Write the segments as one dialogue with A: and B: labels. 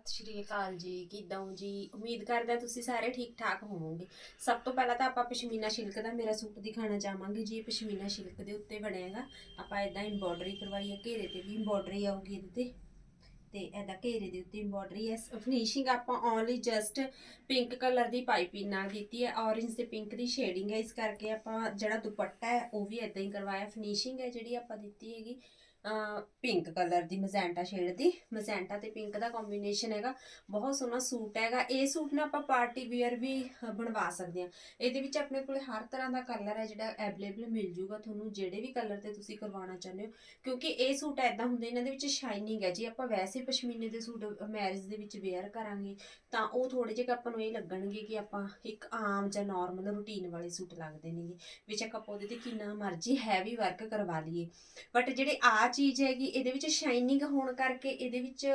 A: ਸਤਿ ਸ਼੍ਰੀ ਅਕਾਲ ਜੀ, ਕਿਦਾਂ ਹੋ ਜੀ? ਉਮੀਦ ਕਰਦਾ ਤੁਸੀਂ ਸਾਰੇ ਠੀਕ ਠਾਕ ਹੋਵੋਗੇ। ਸਭ ਤੋਂ ਪਹਿਲਾਂ ਤਾਂ ਆਪਾਂ ਪਸ਼ਮੀਨਾ ਸ਼ਿਲਕ ਦਾ ਮੇਰਾ ਸੂਟ ਦਿਖਾਣਾ ਚਾਹਾਂਗੇ ਜੀ। ਇਹ ਪਸ਼ਮੀਨਾ ਸ਼ਿਲਕ ਦੇ ਉੱਤੇ ਬਣੇਗਾ ਆਪਾਂ ਇਦਾਂ ਐਮਬੋਡਰੀ ਕਰਵਾਈ ਹੈ, ਘੇਰੇ ਤੇ ਵੀ ਐਮਬੋਡਰੀ ਆਊਗੀ ਇਹਦੇ ਤੇ। ਤੇ ਇਹਦਾ ਘੇਰੇ ਦੇ ਉੱਤੇ ਐਮਬੋਡਰੀ ਹੈ। ਫਿਨਿਸ਼ਿੰਗ ਆਪਾਂ ਓਨਲੀ ਜਸਟ ਪਿੰਕ ਕਲਰ ਦੀ ਪਾਈਪਿੰਗ ਨਾਲ ਕੀਤੀ ਹੈ। ਔਰੇਂਜ ਤੇ ਪਿੰਕ ਦੀ ਸ਼ੇਡਿੰਗ ਹੈ। ਇਸ ਕਰਕੇ ਆਪਾਂ ਜਿਹੜਾ ਦੁਪੱਟਾ ਹੈ, ਉਹ ਵੀ ਇਦਾਂ ਹੀ ਕਰਵਾਇਆ। ਫਿਨਿਸ਼ਿੰਗ ਹੈ ਜਿਹੜੀ ਆਪਾਂ ਦਿੱਤੀ ਹੈਗੀ। ਪਿੰਕ ਕਲਰ ਦੀ ਮਜ਼ੈਂਟਾ ਸ਼ੇਡ ਦੀ। ਮਜ਼ੈਂਟਾ ਤੇ ਪਿੰਕ ਦਾ ਕੰਬੀਨੇਸ਼ਨ ਹੈਗਾ। ਬਹੁਤ ਸੋਹਣਾ ਸੂਟ ਹੈਗਾ। ਇਹ ਸੂਟ ਨਾ ਆਪਾਂ ਪਾਰਟੀ ਵੇਅਰ ਵੀ ਬਣਵਾ ਸਕਦੇ ਹਾਂ। ਇਹਦੇ ਵਿੱਚ ਆਪਣੇ ਕੋਲ ਹਰ ਤਰ੍ਹਾਂ ਦਾ ਕਲਰ ਹੈ ਜਿਹੜਾ ਅਵੇਲੇਬਲ ਮਿਲ ਜੂਗਾ ਤੁਹਾਨੂੰ। ਜਿਹੜੇ ਵੀ ਕਲਰ ਤੇ ਤੁਸੀਂ ਕਰਵਾਉਣਾ ਚਾਹੁੰਦੇ ਹੋ। ਕਿਉਂਕਿ ਇਹ ਸੂਟ ਐਦਾਂ ਹੁੰਦੇ, ਇਹਨਾਂ ਦੇ ਵਿੱਚ ਸ਼ਾਈਨਿੰਗ ਹੈ। ਜੀ ਆਪਾਂ ਵੈਸੇ ਪਸ਼ਮੀਨੇ ਦੇ ਸੂਟ ਮੈਰਿਜ ਦੇ ਵਿੱਚ ਵੇਅਰ ਕਰਾਂਗੇ, ਤਾਂ ਉਹ ਥੋੜੇ ਜਿਹੇ ਆਪਾਂ ਨੂੰ ਇਹ ਲੱਗਣਗੇ ਕਿ ਆਪਾਂ ਇੱਕ ਆਮ ਜਾਂ ਨਾਰਮਲ ਰੂਟੀਨ ਵਾਲੇ ਸੂਟ ਲੱਗਦੇ ਨੇਗੇ। ਬੇਸ਼ੱਕ ਆਪਾਂ ਉਹਦੇ ਤੇ ਕਿੰਨਾ ਮਰਜ਼ੀ ਹੈਵੀ ਵਰਕ ਕਰਵਾ ਲਈਏ। ਬਟ ਜਿਹੜੇ ਆ ਚੀਜ਼ ਹੈਗੀ, ਇਹਦੇ ਵਿੱਚ ਸ਼ਾਈਨਿੰਗ ਹੋਣ ਕਰਕੇ, ਇਹਦੇ ਵਿੱਚ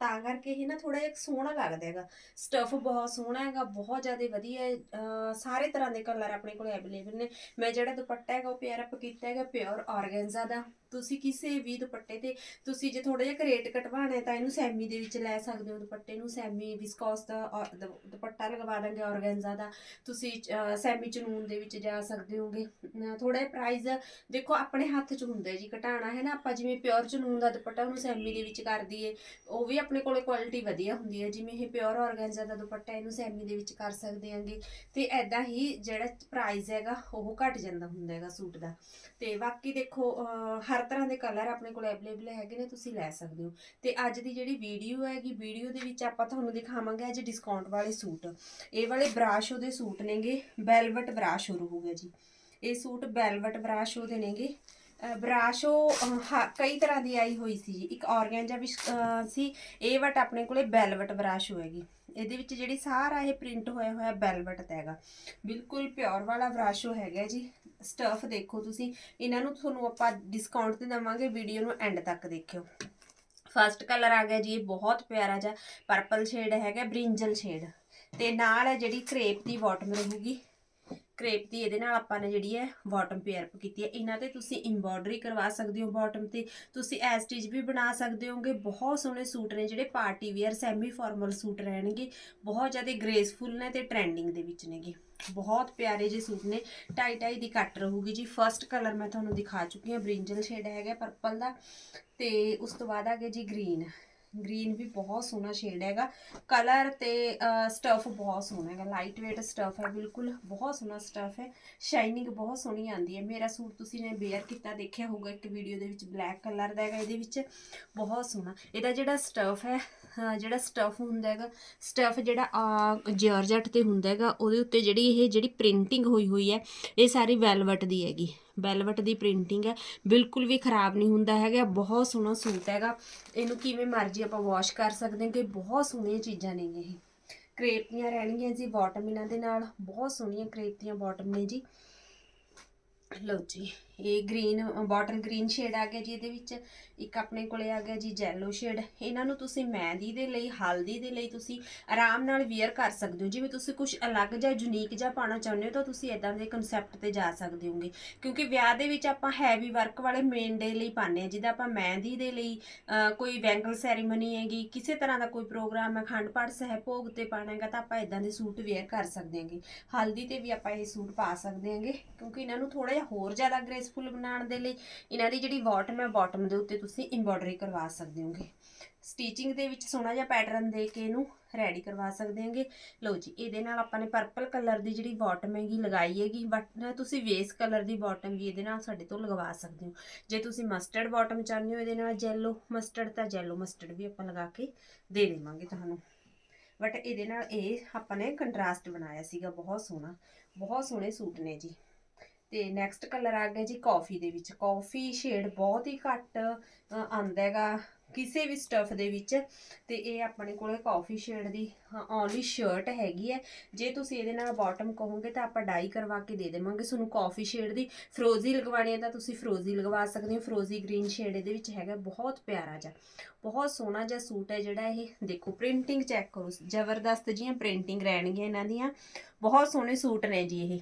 A: ਤਾਂ ਕਰਕੇ ਇਹ ਨਾ ਥੋੜਾ ਜਿਹਾ ਸੋਹਣਾ ਲੱਗਦਾ ਹੈਗਾ। ਸਟਫ ਬਹੁਤ ਸੋਹਣਾ ਹੈਗਾ, ਬਹੁਤ ਜ਼ਿਆਦਾ ਵਧੀਆ ਹੈ। ਸਾਰੇ ਤਰ੍ਹਾਂ ਦੇ ਕਲਰ ਆਪਣੇ ਕੋਲ ਅਵੇਲੇਬਲ ਨੇ। ਮੈਂ ਜਿਹੜਾ ਦੁਪੱਟਾ ਹੈਗਾ, ਉਹ ਪੇਅਰ ਅਪ ਕੀਤਾ ਹੈਗਾ ਪਿਓਰ ਆਰਗੈਂਜ਼ਾ ਦਾ। ਤੁਸੀਂ ਕਿਸੇ ਵੀ ਦੁਪੱਟੇ ਤੇ, ਤੁਸੀਂ ਜੇ ਥੋੜਾ ਜਿਹਾ ਰੇਟ ਕਟਵਾਣਾ ਤਾਂ ਇਹਨੂੰ ਸੈਮੀ ਦੇ ਵਿੱਚ ਲੈ ਸਕਦੇ ਹੋ। ਦੁਪੱਟੇ ਨੂੰ ਸੈਮੀ ਵਿਸਕੋਸ ਦਾ ਦੁਪੱਟਾ ਲਗਵਾ ਦਾਂਗੇ ਆਰਗੈਂਜ਼ਾ ਦਾ। ਤੁਸੀਂ ਸੈਮੀ ਚਨੂਨ ਦੇ ਵਿੱਚ ਜਾ ਸਕਦੇ ਹੋਗੇ। ਥੋੜਾ ਜਿਹਾ ਪ੍ਰਾਈਸ ਦੇਖੋ, ਆਪਣੇ ਹੱਥ 'ਚ ਹੁੰਦਾ ਜੀ ਘਟਾਣਾ ਹੈ ਨਾ, ਆਪਾਂ ਜਿਵੇਂ ਪਿਓਰ ਚਨੂਨ ਦਾ ਦੁਪੱਟਾ ਉਹਨੂੰ ਸੈਮੀ ਦੇ ਵਿੱਚ ਕਰ ਦਈਏ ਉਹ ਵੀ ਆਪਣੇ ਕੋਲੇ ਕੁਆਲਿਟੀ ਵਧੀਆ ਹੁੰਦੀ ਹੈ ਜਿਵੇਂ ਇਹ ਪਿਓਰ ਆਰਗੈਂਜ਼ਾ ਦਾ ਦੁਪੱਟਾ ਇਹਨੂੰ ਸੈਮੀ ਦੇ ਵਿੱਚ ਕਰ ਸਕਦੇ ਆਂਗੇ, ਤੇ ਐਦਾਂ ਹੀ ਜਿਹੜਾ ਪ੍ਰਾਈਸ ਹੈਗਾ ਉਹ ਘਟ ਜਾਂਦਾ ਹੁੰਦਾ ਹੈਗਾ ਸੂਟ ਦਾ। ਤੇ ਬਾਕੀ ਦੇਖੋ ਹਰ ਤਰ੍ਹਾਂ ਦੇ ਕਲਰ ਆਪਣੇ ਕੋਲ ਅਵੇਲੇਬਲ ਹੈਗੇ ਨੇ, ਤੁਸੀਂ ਲੈ ਸਕਦੇ ਹੋ। ਤੇ ਅੱਜ ਦੀ ਜਿਹੜੀ ਵੀਡੀਓ ਹੈਗੀ ਵੀਡੀਓ ਦੇ ਵਿੱਚ ਆਪਾਂ ਤੁਹਾਨੂੰ ਦਿਖਾਵਾਂਗੇ ਅੱਜ ਡਿਸਕਾਊਂਟ ਵਾਲੇ ਸੂਟ। ਇਹ ਵਾਲੇ ਬਰਾਸ਼ੋ ਦੇ ਸੂਟ ਨੇਗੇ ਵੈਲਵਟ ਬਰਾਸ਼ੋ ਰਹੂਗਾ ਜੀ। ਇਹ ਸੂਟ ਵੈਲਵਟ ਬਰਾਸ਼ੋ ਦੇ ਨੇਗੇ। ਬਰਾਸ਼ ਉਹ ਹਾ- ਕਈ ਤਰ੍ਹਾਂ ਦੀ ਆਈ ਹੋਈ ਸੀ ਜੀ। ਇੱਕ ਔਰਗੈਂਜਾ ਵੀ ਅਹ, ਸੀ ਇਹ ਵਟ ਆਪਣੇ ਕੋਲੇ ਬੈਲਵਟ ਬਰਾਸ਼ ਹੋਏਗੀ। ਇਹਦੇ ਵਿੱਚ ਜਿਹੜੀ ਸਾਰਾ ਇਹ ਪ੍ਰਿੰਟ ਹੋਇਆ ਹੋਇਆ ਬੈਲਵਟ ਦਾ ਹੈਗਾ। ਬਿਲਕੁਲ ਪਿਓਰ ਵਾਲਾ ਬਰਾਸ਼ ਉਹ ਹੈਗਾ ਜੀ। ਸਟਫ ਦੇਖੋ ਤੁਸੀਂ। ਇਹਨਾਂ ਨੂੰ ਤੁਹਾਨੂੰ ਆਪਾਂ ਡਿਸਕਾਊਂਟ ਤੇ ਦੇਵਾਂਗੇ ਵੀਡੀਓ ਨੂੰ ਐਂਡ ਤੱਕ ਦੇਖਿਓ। ਫਸਟ ਕਲਰ ਆ ਗਿਆ ਜੀ ਇਹ ਬਹੁਤ ਪਿਆਰਾ ਜਿਹਾ ਪਰਪਲ ਸ਼ੇਡ ਹੈਗਾ ਬ੍ਰਿੰਜਲ ਸ਼ੇਡ ਤੇ ਨਾਲ ਹੈ ਜਿਹੜੀ ਕ੍ਰੇਪ ਦੀ ਬਾਟਮ ਰਹੂਗੀ। ਕ੍ਰੇਪ ਦੀ ਇਹਦੇ ਨਾਲ ਆਪਾਂ ਨੇ ਜਿਹੜੀ ਹੈ ਬਾਟਮ ਪੇਅਰ ਕੀਤੀ ਹੈ। ਇਹਨਾਂ ਤੇ ਤੁਸੀਂ ਐਮਬੋਡਰੀ ਕਰਵਾ ਸਕਦੇ ਹੋ ਬਾਟਮ ਤੇ। ਤੁਸੀਂ ਐ ਸਟਿਚ ਵੀ ਬਣਾ ਸਕਦੇ ਹੋਗੇ। ਬਹੁਤ ਸੋਹਣੇ ਸੂਟ ਨੇ ਜਿਹੜੇ party wear semi formal suit ਰਹਿਣਗੇ। ਬਹੁਤ ਜ਼ਿਆਦਾ ਗ੍ਰੇਸਫੁਲ ਨੇ ਤੇ ਟ੍ਰੈਂਡਿੰਗ ਦੇ ਵਿੱਚ ਨੇਗੇ। ਬਹੁਤ ਪਿਆਰੇ ਜਿਹੇ ਸੂਟ ਨੇ। ਟਾਈ ਟਾਈ ਦੀ ਕੱਟ ਰਹੂਗੀ ਜੀ। ਫਰਸਟ ਕਲਰ ਮੈਂ ਤੁਹਾਨੂੰ ਦਿਖਾ ਚੁੱਕੀ ਹਾਂ। ਬ੍ਰਿੰਜਲ ਸ਼ੇਡ ਹੈਗਾ ਪਰਪਲ ਦਾ। ਤੇ ਉਸ ਤੋਂ ਬਾਅਦ ਆ ਗਿਆ ਜੀ ਗ੍ਰੀਨ ਗ੍ਰੀਨ ਵੀ ਬਹੁਤ ਸੋਹਣਾ ਸ਼ੇਡ ਹੈਗਾ। ਕਲਰ ਤੇ ਸਟਫ ਬਹੁਤ ਸੋਹਣਾ ਹੈਗਾ। ਲਾਈਟ weight ਸਟਫ ਹੈ, ਬਿਲਕੁਲ ਬਹੁਤ ਸੋਹਣਾ ਸਟਫ ਹੈ। ਸ਼ਾਈਨਿੰਗ ਬਹੁਤ ਸੋਹਣੀ ਆਉਂਦੀ ਹੈ। ਮੇਰਾ ਸੂਟ ਤੁਸੀਂ ਨੇ ਵੇਅਰ ਕੀਤਾ, ਦੇਖਿਆ ਹੋਊਗਾ, ਇੱਕ ਵੀਡੀਓ ਦੇ ਵਿੱਚ ਬਲੈਕ ਕਲਰ ਦਾ ਹੈਗਾ, ਇਹਦੇ ਵਿੱਚ ਬਹੁਤ ਸੋਹਣਾ। ਇਹਦਾ ਜਿਹੜਾ ਸਟਫ ਹੈ ਜਿਹੜਾ ਸਟਫ ਹੁੰਦਾ ਹੈਗਾ ਸਟਫ ਜਿਹੜਾ ਜਾਰਜਟ ਤੇ ਹੁੰਦਾ ਹੈਗਾ, ਉਹਦੇ ਉੱਤੇ ਜਿਹੜੀ ਇਹ ਜਿਹੜੀ ਪ੍ਰਿੰਟਿੰਗ ਹੋਈ ਹੋਈ ਹੈ, ਇਹ ਸਾਰੀ ਵੈਲਵਟ ਦੀ ਹੈਗੀ। ਵੈਲਵਟ ਦੀ ਪ੍ਰਿੰਟਿੰਗ ਹੈ। ਬਿਲਕੁਲ ਵੀ ਖਰਾਬ ਨਹੀਂ ਹੁੰਦਾ ਹੈਗਾ। ਬਹੁਤ ਸੋਹਣਾ ਸੂਟ ਹੈਗਾ। ਇਹਨੂੰ ਕਿਵੇਂ ਮਰਜ਼ੀ ਆਪਾਂ ਵਾਸ਼ ਕਰ ਸਕਦੇ ਹਾਂ ਕਿ ਬਹੁਤ ਸੋਹਣੀਆਂ ਚੀਜ਼ਾਂ ਨੇ ਇਹ। ਕ੍ਰੇਪ ਦੀਆਂ ਰਹਿਣਗੀਆਂ ਜੀ ਬਾਟਮ ਇਹਨਾਂ ਦੇ ਨਾਲ। ਬਹੁਤ ਸੋਹਣੀਆਂ ਕ੍ਰੇਪ ਦੀਆਂ ਬਾਟਮ ਨੇ ਜੀ। ਲਓ ਜੀ। ਇਹ ਗ੍ਰੀਨ ਬਾਟਲ ਗ੍ਰੀਨ ਸ਼ੇਡ ਆ ਗਿਆ ਜੀ, ਇਹਦੇ ਵਿੱਚ ਇੱਕ ਆਪਣੇ ਕੋਲੇ ਆ ਗਿਆ ਜੀ ਜੈਲੋ ਸ਼ੇਡ ਇਹਨਾਂ ਨੂੰ ਤੁਸੀਂ ਮਹਿੰਦੀ ਦੇ ਲਈ, ਹਲਦੀ ਦੇ ਲਈ ਤੁਸੀਂ ਆਰਾਮ ਨਾਲ ਵੇਅਰ ਕਰ ਸਕਦੇ ਹੋ। ਜਿਵੇਂ ਤੁਸੀਂ ਕੁਝ ਅਲੱਗ ਜਾਂ ਯੂਨੀਕ ਜਾਂ ਪਾਣਾ ਚਾਹੁੰਦੇ ਹੋ, ਤਾਂ ਤੁਸੀਂ ਇਦਾਂ ਦੇ ਕਨਸੈਪਟ ਤੇ ਜਾ ਸਕਦੇ ਹੋਗੇ। ਕਿਉਂਕਿ ਵਿਆਹ ਦੇ ਵਿੱਚ ਆਪਾਂ ਹੈਵੀ ਵਰਕ ਵਾਲੇ ਮੇਨ ਡੇ ਲਈ ਪਾਉਂਦੇ ਆ ਜਿਹਦਾ ਆਪਾਂ ਮਹਿੰਦੀ ਦੇ ਲਈ ਕੋਈ ਵੈਂਗਲ ਸੈਰੀਮਨੀ ਹੈਗੀ, ਕਿਸੇ ਤਰ੍ਹਾਂ ਦਾ ਕੋਈ ਪ੍ਰੋਗਰਾਮ ਹੈ, ਖੰਡ ਪਾਠ ਸਹਿ ਭੋਗ ਤੇ ਪਾਣਾ ਹੈਗਾ, ਤਾਂ ਆਪਾਂ ਇਦਾਂ ਦੇ ਸੂਟ ਵੇਅਰ ਕਰ ਸਕਦੇ ਹਾਂਗੇ। ਹਲਦੀ ਤੇ ਵੀ ਆਪਾਂ ਇਹ ਸੂਟ ਪਾ ਸਕਦੇ ਹਾਂਗੇ, ਕਿਉਂਕਿ ਇਹਨਾਂ ਨੂੰ ਥੋੜਾ ਜਿਹਾ ਹੋਰ ਜ਼ਿਆਦਾ ਗ੍ਰੇਸਫੁਲ ਬਣਾਉਣ ਦੇ ਲਈ, ਇਹਨਾਂ ਦੀ ਜਿਹੜੀ ਬਾਟਮ ਹੈ ਬਾਟਮ ਦੇ ਉੱਤੇ ਤੁਸੀਂ ਐਮਬੋਡਰੀ ਕਰਵਾ ਸਕਦੇ ਹੋਗੇ। ਸਟੀਚਿੰਗ ਦੇ ਵਿੱਚ ਸੋਹਣਾ ਜਿਹਾ ਪੈਟਰਨ ਦੇ ਕੇ ਇਹਨੂੰ ਰੈਡੀ ਕਰਵਾ ਸਕਦੇ ਹਾਂਗੇ। ਲਓ ਜੀ, ਇਹਦੇ ਨਾਲ ਆਪਾਂ ਨੇ ਪਰਪਲ ਕਲਰ ਦੀ ਜਿਹੜੀ ਬਾਟਮ ਹੈਗੀ, ਲਗਾਈ ਹੈਗੀ ਬਟ ਤੁਸੀਂ ਵੇਸ ਕਲਰ ਦੀ ਬਾਟਮ ਵੀ ਇਹਦੇ ਨਾਲ ਸਾਡੇ ਤੋਂ ਲਗਵਾ ਸਕਦੇ ਹੋ। ਜੇ ਤੁਸੀਂ ਮਸਟਰਡ ਬਾਟਮ ਚਾਹੁੰਦੇ ਹੋ ਇਹਦੇ ਨਾਲ ਜੈਲੋ ਮਸਟਰਡ ਤਾਂ ਜੈਲੋ ਮਸਟਰਡ ਵੀ ਆਪਾਂ ਲਗਾ ਕੇ ਦੇ ਦੇਵਾਂਗੇ ਤੁਹਾਨੂੰ। ਬਟ ਇਹਦੇ ਨਾਲ ਇਹ ਆਪਾਂ ਨੇ ਕੰਟਰਾਸਟ ਬਣਾਇਆ ਸੀਗਾ, ਬਹੁਤ ਸੋਹਣਾ, ਬਹੁਤ ਸੋਹਣੇ ਸੂਟ ਨੇ ਜੀ। ਤੇ ਨੈਕਸਟ ਕਲਰ ਆ ਗਿਆ ਜੀ ਕਾਫੀ ਦੇ ਵਿੱਚ। ਕਾਫੀ ਸ਼ੇਡ ਬਹੁਤ ਹੀ ਘੱਟ ਅ, ਆਉਂਦਾ ਹੈਗਾ ਕਿਸੇ ਵੀ ਸਟਫ ਦੇ ਵਿੱਚ। ਤੇ ਇਹ ਆਪਣੇ ਕੋਲੇ ਕਾਫੀ ਸ਼ੇਡ ਦੀ ਓਨਲੀ ਸ਼ਰਟ ਹੈਗੀ ਹੈ। ਜੇ ਤੁਸੀਂ ਇਹਦੇ ਨਾਲ ਬਾਟਮ ਕਹੋਗੇ ਤਾਂ ਆਪਾਂ ਡਾਈ ਕਰਵਾ ਕੇ ਦੇ ਦੇਵਾਂਗੇ ਤੁਹਾਨੂੰ ਕਾਫੀ ਸ਼ੇਡ ਦੀ। ਫਰੋਜ਼ੀ ਲਗਵਾਣੀ ਹੈ ਤਾਂ ਤੁਸੀਂ ਫਰੋਜ਼ੀ ਲਗਵਾ ਸਕਦੇ ਹੋ। ਫਰੋਜ਼ੀ ਗ੍ਰੀਨ ਸ਼ੇਡ ਇਹਦੇ ਵਿੱਚ ਹੈਗਾ ਬਹੁਤ ਪਿਆਰਾ ਜਿਹਾ। ਬਹੁਤ ਸੋਹਣਾ ਜਿਹਾ ਸੂਟ ਹੈ ਜਿਹੜਾ ਇਹ। ਦੇਖੋ ਪ੍ਰਿੰਟਿੰਗ ਚੈੱਕ ਕਰੋ ਜ਼ਬਰਦਸਤ ਜੀਆਂ ਪ੍ਰਿੰਟਿੰਗ ਰਹਿਣਗੀਆਂ ਇਹਨਾਂ ਦੀਆਂ। ਬਹੁਤ ਸੋਹਣੇ ਸੂਟ ਨੇ ਜੀ ਇਹ।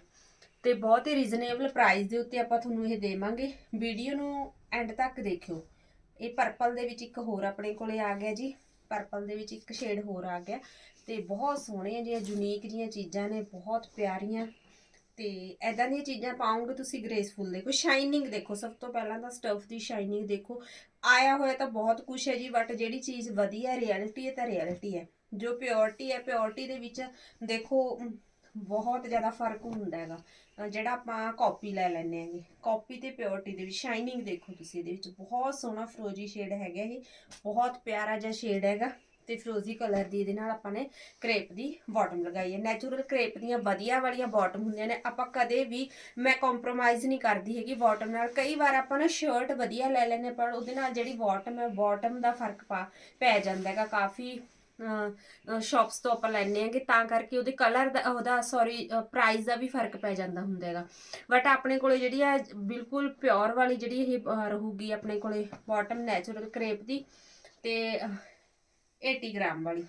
A: ਤੇ ਬਹੁਤ ਹੀ ਰੀਜ਼ਨੇਬਲ ਪ੍ਰਾਈਸ ਦੇ ਉੱਤੇ ਆਪਾਂ ਤੁਹਾਨੂੰ ਇਹ ਦੇਵਾਂਗੇ। ਵੀਡੀਓ ਨੂੰ ਐਂਡ ਤੱਕ ਦੇਖਿਓ। ਇਹ ਪਰਪਲ ਦੇ ਵਿੱਚ ਇੱਕ ਹੋਰ ਆਪਣੇ ਕੋਲੇ ਆ ਗਿਆ ਜੀ। ਪਰਪਲ ਦੇ ਵਿੱਚ ਇੱਕ ਸ਼ੇਡ ਹੋਰ ਆ ਗਿਆ ਤੇ ਬਹੁਤ ਸੋਹਣੀਆਂ ਜਿਹੀਆਂ ਯੂਨੀਕ ਜਿਹੀਆਂ ਚੀਜ਼ਾਂ ਨੇ, ਬਹੁਤ ਪਿਆਰੀਆਂ। ਤੇ ਐਦਾਂ ਦੀਆਂ ਚੀਜ਼ਾਂ ਪਾਉਂਗੇ ਤੁਸੀਂ ਗ੍ਰੇਸਫੁਲ ਦੇਖੋ। ਸ਼ਾਈਨਿੰਗ ਦੇਖੋ, ਸਭ ਤੋਂ ਪਹਿਲਾਂ ਤਾਂ ਸਟਫ ਦੀ ਸ਼ਾਈਨਿੰਗ ਦੇਖੋ। ਆਇਆ ਹੋਇਆ ਤਾਂ ਬਹੁਤ ਕੁਝ ਹੈ ਜੀ ਬਟ ਜਿਹੜੀ ਚੀਜ਼ ਵਧੀਆ ਰਿਐਲਿਟੀ ਹੈ ਤਾਂ ਰਿਐਲਿਟੀ ਹੈ। ਜੋ ਪਿਓਰਟੀ ਹੈ ਪਿਓਰਟੀ ਦੇ ਵਿੱਚ ਦੇਖੋ ਬਹੁਤ ਜ਼ਿਆਦਾ ਫ਼ਰਕ ਹੁੰਦਾ ਹੈਗਾ। ਜਿਹੜਾ ਆਪਾਂ ਕਾਪੀ ਲੈ ਲੈਂਦੇ ਆਂਗੇ ਕਾਪੀ ਤੇ ਪਿਓਰਟੀ ਦੇ ਵਿੱਚ ਸ਼ਾਈਨਿੰਗ ਦੇਖੋ ਤੁਸੀਂ ਇਹਦੇ ਵਿੱਚ। ਬਹੁਤ ਸੋਹਣਾ ਫਰੋਜੀ ਸ਼ੇਡ ਹੈਗਾ ਇਹ। ਬਹੁਤ ਪਿਆਰਾ ਜਿਹਾ ਸ਼ੇਡ ਹੈਗਾ। ਤੇ ਫਰੋਜ਼ੀ ਕਲਰ ਦੀ ਇਹਦੇ ਨਾਲ ਆਪਾਂ ਨੇ ਕ੍ਰੇਪ ਦੀ ਬਾਟਮ ਲਗਾਈ ਹੈ। ਨੈਚੁਰਲ ਕ੍ਰੇਪ ਦੀਆਂ ਵਧੀਆ ਵਾਲੀਆਂ ਬਾਟਮ ਹੁੰਦੀਆਂ ਨੇ। ਆਪਾਂ ਕਦੇ ਵੀ ਮੈਂ ਕੰਪਰੋਮਾਈਜ਼ ਨਹੀਂ ਕਰਦੀ ਹੈਗੀ ਬਾਟਮ ਨਾਲ। ਕਈ ਵਾਰ ਆਪਾਂ ਨਾ ਸ਼ਰਟ ਵਧੀਆ ਲੈ ਲੈਨੇ ਪਰ ਉਹਦੇ ਨਾਲ ਜਿਹੜੀ ਬਾਟਮ ਹੈ ਬਾਟਮ ਦਾ ਫ਼ਰਕ ਪਾ, ਪੈ ਜਾਂਦਾ ਹੈਗਾ। ਕਾਫੀ ਸ਼ਾਪਸ ਤੋਂ ਆਪਾਂ ਲੈਣੇ ਆਂਗੇ ਤਾਂ ਕਰਕੇ ਉਹਦੇ ਕਲਰ ਦਾ ਉਹਦਾ ਸੌਰੀ ਪ੍ਰਾਈਸ ਦਾ ਵੀ ਫ਼ਰਕ ਪੈ ਜਾਂਦਾ ਹੁੰਦਾ ਹੈਗਾ। ਬਟ ਆਪਣੇ ਕੋਲੇ ਜਿਹੜੀ ਆ ਬਿਲਕੁਲ ਪਿਓਰ ਵਾਲੀ ਜਿਹੜੀ ਇਹ ਅਹ, ਰਹੂਗੀ ਆਪਣੇ ਕੋਲੇ ਬਾਟਮ ਨੈਚੁਰਲ ਕ੍ਰੇਪ ਦੀ ਤੇ ਅਹ, 80 ਗ੍ਰਾਮ ਵਾਲੀ।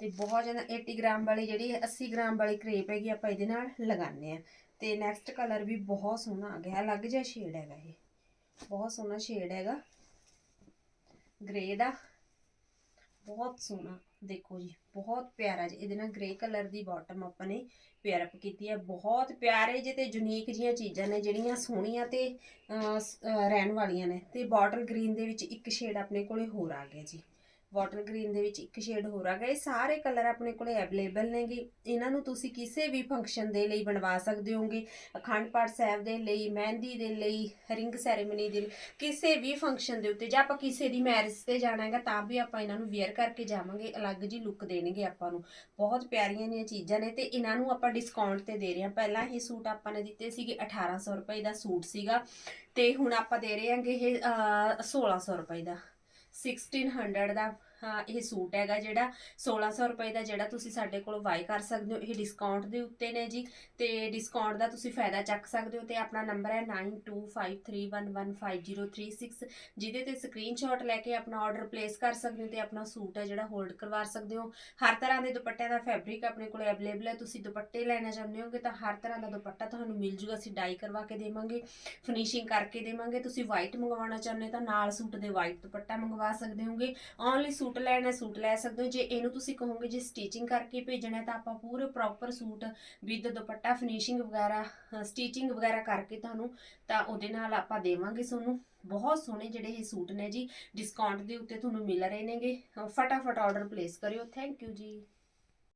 A: ਤੇ ਬਹੁਤ ਜ਼ਿਆਦਾ 80 ਗ੍ਰਾਮ ਵਾਲੀ ਜਿਹੜੀ ਹੈ 80 ਗ੍ਰਾਮ ਵਾਲੀ ਕ੍ਰੇਪ ਹੈਗੀ ਆਪਾਂ ਇਹਦੇ ਨਾਲ ਲਗਾਉਂਦੇ ਆ ਤੇ ਨੈਕਸਟ ਕਲਰ ਵੀ ਬਹੁਤ ਸੋਹਣਾ ਆ ਗਿਆ ਅਲੱਗ ਜਿਹਾ ਸ਼ੇਡ ਹੈਗਾ ਇਹ। ਬਹੁਤ ਸੋਹਣਾ ਸ਼ੇਡ ਹੈਗਾ। ਗ੍ਰੇ ਦਾ। ਬਹੁਤ ਸੋਹਣਾ, ਦੇਖੋ ਜੀ, ਬਹੁਤ ਪਿਆਰਾ ਜੀ, ਇਹਦੇ ਨਾਲ ਗ੍ਰੇ ਕਲਰ ਦੀ ਬਾਟਮ ਆਪਾਂ ਨੇ ਪੇਅਰ ਅਪ ਕੀਤੀ ਹੈ, ਬਹੁਤ ਪਿਆਰੇ ਜੇ ਤੇ ਯੂਨੀਕ ਜੀਆਂ ਚੀਜ਼ਾਂ ਨੇ, ਜਿਹੜੀਆਂ ਸੋਹਣੀਆਂ ਤੇ ਰਹਿਣ ਵਾਲੀਆਂ ਨੇ, ਤੇ ਬਾਟਲ ਗ੍ਰੀਨ ਦੇ ਵਿੱਚ ਇੱਕ ਸ਼ੇਡ ਆਪਣੇ ਕੋਲੇ ਹੋਰ ਆ ਗਿਆ ਜੀ। ਵਾਟਰ ਗ੍ਰੀਨ ਦੇ ਵਿੱਚ ਇੱਕ ਸ਼ੇਡ ਹੋਰ ਆ ਗਿਆ। ਇਹ ਸਾਰੇ ਕਲਰ ਆਪਣੇ ਕੋਲੇ ਅਵੇਲੇਬਲ ਨੇਗੇ। ਇਹਨਾਂ ਨੂੰ ਤੁਸੀਂ ਕਿਸੇ ਵੀ ਫੰਕਸ਼ਨ ਦੇ ਲਈ ਬਣਵਾ ਸਕਦੇ ਹੋਗੇ। ਅਖੰਡ ਪਾਠ ਸਾਹਿਬ ਦੇ ਲਈ ਮਹਿੰਦੀ ਦੇ ਲਈ ਰਿੰਗ ਸੈਰੇਮਨੀ ਦੇ ਲਈ ਕਿਸੇ ਵੀ ਫੰਕਸ਼ਨ ਦੇ ਉੱਤੇ। ਜਾਂ ਆਪਾਂ ਕਿਸੇ ਦੀ ਮੈਰਿਜ ਤੇ ਜਾਣਾ ਹੈਗਾ ਤਾਂ ਵੀ ਆਪਾਂ ਇਹਨਾਂ ਨੂੰ ਵੇਅਰ ਕਰਕੇ ਜਾਵਾਂਗੇ। ਅਲੱਗ ਜੀ ਲੁੱਕ ਦੇਣਗੇ ਆਪਾਂ ਨੂੰ। ਬਹੁਤ ਪਿਆਰੀਆਂ ਨੇ ਚੀਜ਼ਾਂ ਨੇ ਤੇ ਇਹਨਾਂ ਨੂੰ ਆਪਾਂ ਡਿਸਕਾਊਂਟ ਤੇ ਦੇ ਰਹੇ ਹਾਂ। ਪਹਿਲਾਂ ਇਹ ਸੂਟ ਆਪਾਂ ਨੇ ਦਿੱਤੇ ਸੀਗੇ 1800 ਰੁਪਏ ਦਾ ਸੂਟ ਸੀਗਾ। ਤੇ ਹੁਣ ਆਪਾਂ ਦੇ ਰਹੇ ਹਾਂਗੇ ਇਹ ਅਹ, 1600 ਰੁਪਏ ਦਾ। 1600 ਦਾ ਹਾਂ, ਇਹ ਸੂਟ ਹੈਗਾ ਜਿਹੜਾ 1600 ਰੁਪਏ ਦਾ ਜਿਹੜਾ ਤੁਸੀਂ ਸਾਡੇ ਕੋਲ ਵਾਈ ਕਰ ਸਕਦੇ ਹੋ, ਇਹ ਡਿਸਕਾਊਂਟ ਦੇ ਉੱਤੇ ਨੇ ਜੀ। ਤੇ ਡਿਸਕਾਊਂਟ ਦਾ ਤੁਸੀਂ ਫਾਇਦਾ ਚੱਕ ਸਕਦੇ ਹੋ ਤੇ ਆਪਣਾ ਨੰਬਰ ਹੈ 9253115036 ਜਿਹਦੇ ਤੇ ਸਕਰੀਨਸ਼ਾਟ ਲੈ ਕੇ ਆਪਣਾ ਆਰਡਰ ਪਲੇਸ ਕਰ ਸਕਦੇ ਹੋ ਤੇ ਆਪਣਾ ਸੂਟ ਹੈ ਜਿਹੜਾ ਹੋਲਡ ਕਰਵਾ ਸਕਦੇ ਹੋ। ਹਰ ਤਰ੍ਹਾਂ ਦੇ ਦੁਪੱਟਿਆਂ ਦਾ ਫੈਬਰਿਕ ਆਪਣੇ ਕੋਲ ਅਵੇਲੇਬਲ ਹੈ, ਤੁਸੀਂ ਦੁਪੱਟੇ ਲੈਣਾ ਚਾਹੁੰਦੇ ਹੋਗੇ ਤਾਂ ਹਰ ਤਰ੍ਹਾਂ ਦਾ ਦੁਪੱਟਾ ਤੁਹਾਨੂੰ ਮਿਲ ਜੂਗਾ, ਅਸੀਂ ਡਾਈ ਕਰਵਾ ਕੇ ਦੇਵਾਂਗੇ ਫਿਨਿਸ਼ਿੰਗ ਕਰਕੇ ਦੇਵਾਂਗੇ। ਤੁਸੀਂ ਵਾਈਟ ਮੰਗਵਾਉਣਾ ਚਾਹੁੰਦੇ ਹੋ ਤਾਂ ਨਾਲ ਸੂਟ ਦੇ ਵਾਈਟ ਦੁਪੱਟਾ ਮੰਗਵਾ ਸਕਦੇ ਹੋਗੇ। ਓਨਲੀ ਸੂਟ ਸੂਟ ਲੈਣਾ, ਸੂਟ ਲੈ ਸਕਦੇ ਹੋ। ਜੇ ਇਹਨੂੰ ਤੁਸੀਂ ਕਹੋਗੇ ਜੇ ਸਟੀਚਿੰਗ ਕਰਕੇ ਭੇਜਣਾ ਤਾਂ ਆਪਾਂ ਪੂਰੇ proper suit with dupatta finishing ਵਗੈਰਾ ਸਟੀਚਿੰਗ ਵਗੈਰਾ ਕਰਕੇ ਤੁਹਾਨੂੰ ਤਾਂ ਉਹਦੇ ਨਾਲ ਆਪਾਂ ਦੇਵਾਂਗੇ ਤੁਹਾਨੂੰ। ਬਹੁਤ ਸੋਹਣੇ ਜਿਹੜੇ ਇਹ ਸੂਟ ਨੇ ਜੀ। ਡਿਸਕਾਊਂਟ ਦੇ ਉੱਤੇ ਤੁਹਾਨੂੰ ਮਿਲ ਰਹੇ ਨੇਗੇ। ਫਟਾਫਟ ਆਰਡਰ ਪਲੇਸ ਕਰਿਓ। ਥੈਂਕ ਯੂ ਜੀ।